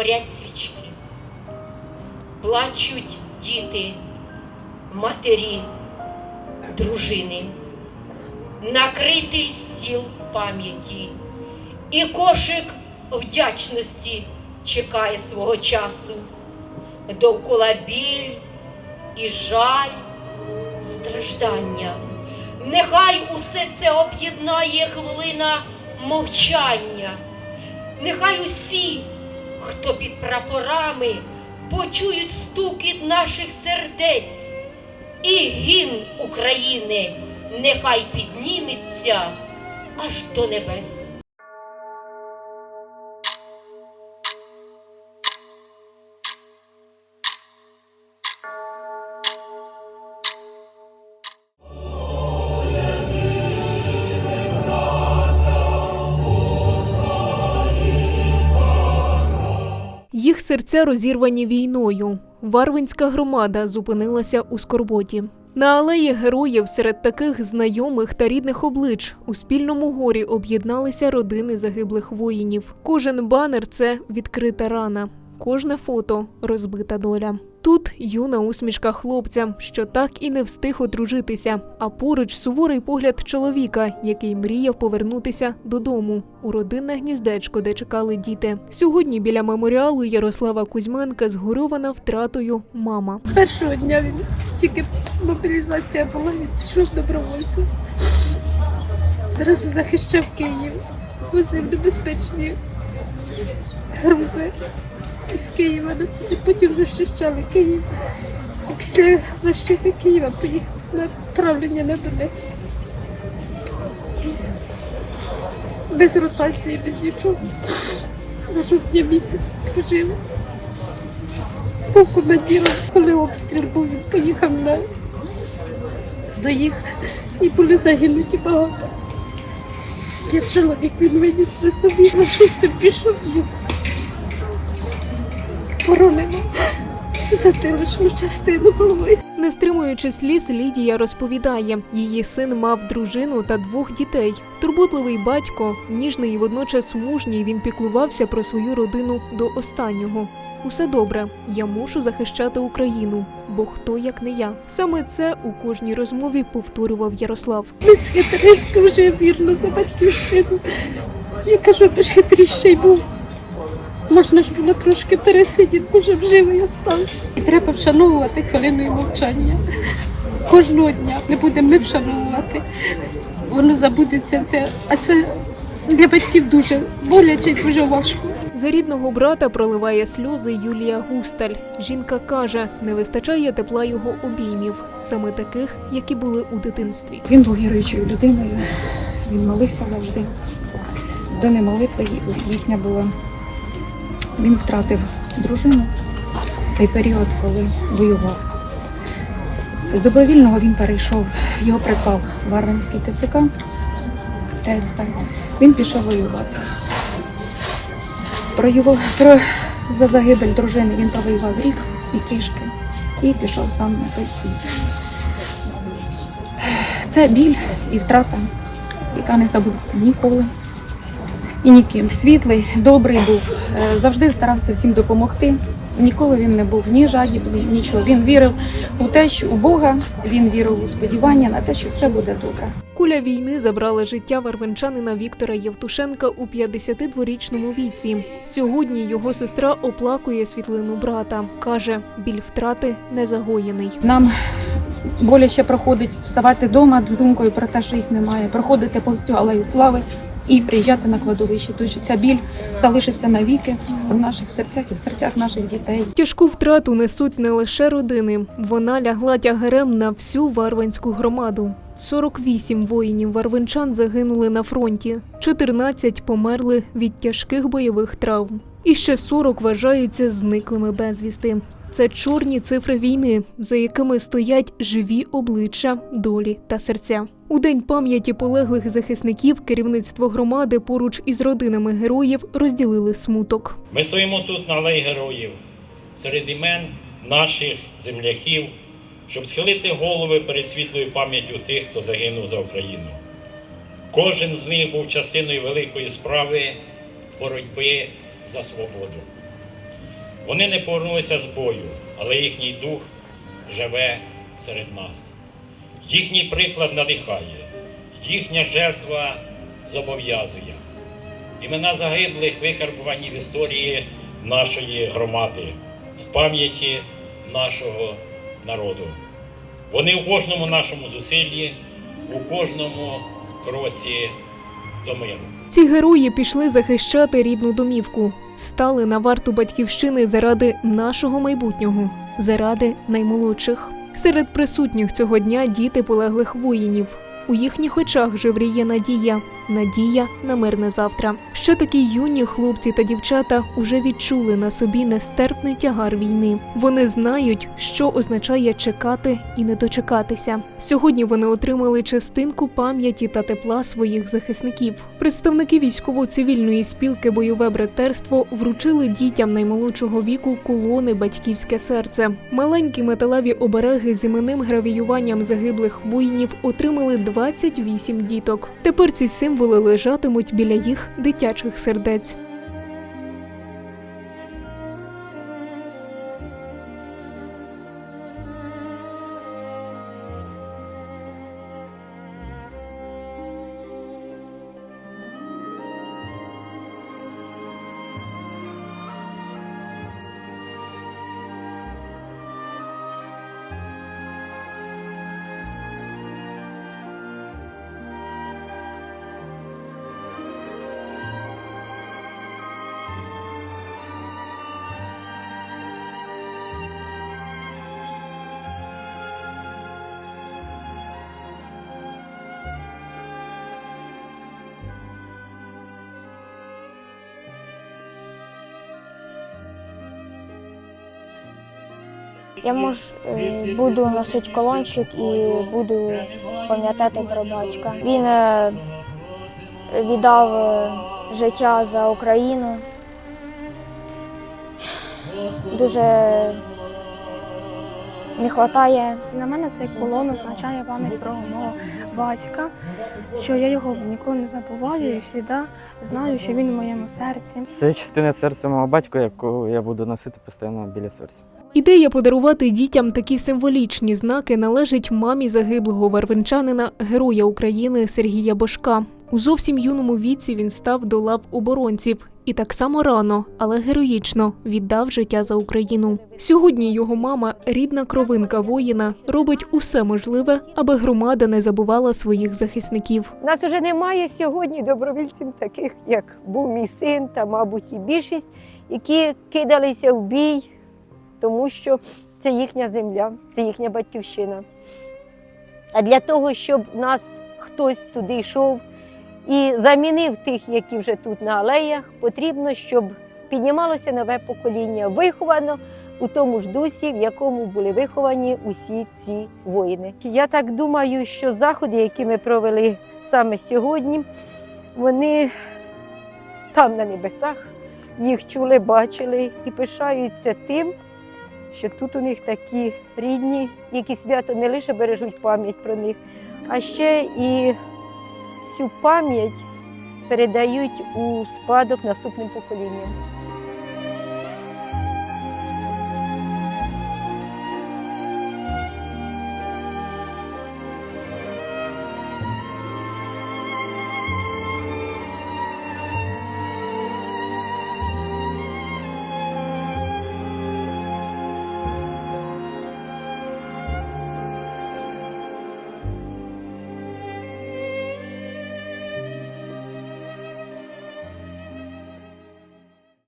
горять свічки, плачуть діти, матері, дружини, накритий стіл пам'яті, і кошик вдячності чекає свого часу. Довкола біль і жаль, страждання. Нехай усе це об'єднає хвилина мовчання. Нехай усі, хто під прапорами, почують стукіт наших сердець, і гімн України нехай підніметься аж до небес. Серця розірвані війною. Варвинська громада зупинилася у скорботі. На алеї героїв серед таких знайомих та рідних облич у спільному горі об'єдналися родини загиблих воїнів. Кожен банер це відкрита рана, кожне фото розбита доля. Тут юна усмішка хлопця, що так і не встиг одружитися, а поруч суворий погляд чоловіка, який мріяв повернутися додому у родинне гніздечко, де чекали діти. Сьогодні біля меморіалу Ярослава Кузьменка згорьована втратою мама. З першого дня він тільки мобілізація була, він пішов добровольцем. Зразу захищав Київ, возив небезпечні грузи з Києва на це. Потім захищали Київ. І після защити Києва поїхав на правлення на Донецьк. Без ротації, без нічого. До жовтня місяця служив. Був командиром, коли обстріл був, він поїхав на до їх і були загинуті багато. П'ять чоловік він виніс на собі, за шостим пішов поранено затилочну частину голови. Не стримуючи сліз, Лідія розповідає, її син мав дружину та двох дітей. Турботливий батько, ніжний і водночас мужній, він піклувався про свою родину до останнього. Усе добре, я мушу захищати Україну, бо хто як не я. Саме це у кожній розмові повторював Ярослав. Не схитрий, служив вірно за батьківщину. Я кажу, б хитріший був. Можна ж було трошки пересидіти, може б живий остався. І треба вшановувати хвилиною мовчання. Кожного дня не будемо ми вшановувати. Воно забудеться це, а це для батьків дуже боляче і дуже важко. За рідного брата проливає сльози Юлія Густаль. Жінка каже, не вистачає тепла його обіймів, саме таких, які були у дитинстві. Він був віруючою людиною, він молився завжди. В домі молитва їхня була. Він втратив дружину в цей період, коли воював. З добровільного він перейшов, його призвав Варвинський ТЦК, ТСП. Він пішов воювати. Про його про за загибель дружини він повоював рік і трішки, і пішов сам на той світ. Це біль і втрата, яка не забудеться ніколи і ніким. Світлий, добрий був, е, завжди старався всім допомогти. Ніколи він не був ні жадібний, нічого. Він вірив у те, що у Бога, він вірив у сподівання на те, що все буде добре. Куля війни забрала життя варвенчанина Віктора Євтушенка у 52-річному віці. Сьогодні його сестра оплакує світлину брата. каже, біль втрати не загоєний. Нам боляче проходить вставати вдома з думкою про те, що їх немає, проходити повз цю алею слави і приїжджати на кладовище. Тому що ця біль залишиться навіки в наших серцях і в серцях наших дітей. Тяжку втрату несуть не лише родини. Вона лягла тягарем на всю варванську громаду. 48 воїнів варвинчан загинули на фронті, 14 померли від тяжких бойових травм. І ще 40 вважаються зниклими безвісти. Це чорні цифри війни, за якими стоять живі обличчя, долі та серця. У день пам'яті полеглих захисників керівництво громади поруч із родинами героїв розділили смуток. Ми стоїмо тут на алеї героїв серед імен наших земляків, щоб схилити голови перед світлою пам'яттю тих, хто загинув за Україну. Кожен з них був частиною великої справи боротьби за свободу. Вони не повернулися з бою, але їхній дух живе серед нас. Їхній приклад надихає, їхня жертва зобов'язує. Імена загиблих викарбувані в історії нашої громади, в пам'яті нашого народу. Вони у кожному нашому зусиллі, у кожному кроці до миру. Ці герої пішли захищати рідну домівку, стали на варту батьківщини заради нашого майбутнього, заради наймолодших. Серед присутніх цього дня діти полеглих воїнів. У їхніх очах жевріє надія, надія на мирне завтра. Ще такі юні хлопці та дівчата уже відчули на собі нестерпний тягар війни. Вони знають, що означає чекати і не дочекатися. Сьогодні вони отримали частинку пам'яті та тепла своїх захисників. Представники військово-цивільної спілки Бойове братерство вручили дітям наймолодшого віку колони Батьківське серце. Маленькі металеві обереги з іменним гравіюванням загиблих воїнів отримали 28 діток. Тепер ці символи лежатимуть біля їх дитячих сердець. Я мож, е, буду носити колончик і буду пам'ятати про батька. Він е, віддав е, життя за Україну. Дуже не вистачає. Для мене цей колон означає пам'ять про мого батька, що я його ніколи не забуваю і завжди знаю, що він в моєму серці. Це частина серця мого батька, яку я буду носити постійно біля серця. Ідея подарувати дітям такі символічні знаки належить мамі загиблого варвинчанина, героя України Сергія Бошка. У зовсім юному віці він став до лав оборонців і так само рано, але героїчно віддав життя за Україну. Сьогодні його мама, рідна кровинка воїна, робить усе можливе, аби громада не забувала своїх захисників. Нас вже немає сьогодні добровільців, таких як був мій син, та, мабуть, і більшість, які кидалися в бій, тому що це їхня земля, це їхня батьківщина. А для того, щоб нас хтось туди йшов і замінив тих, які вже тут на алеях, потрібно, щоб піднімалося нове покоління, виховано у тому ж дусі, в якому були виховані усі ці воїни. Я так думаю, що заходи, які ми провели саме сьогодні, вони там на небесах їх чули, бачили і пишаються тим, що тут у них такі рідні, які свято не лише бережуть пам'ять про них, а ще і цю пам'ять передають у спадок наступним поколінням.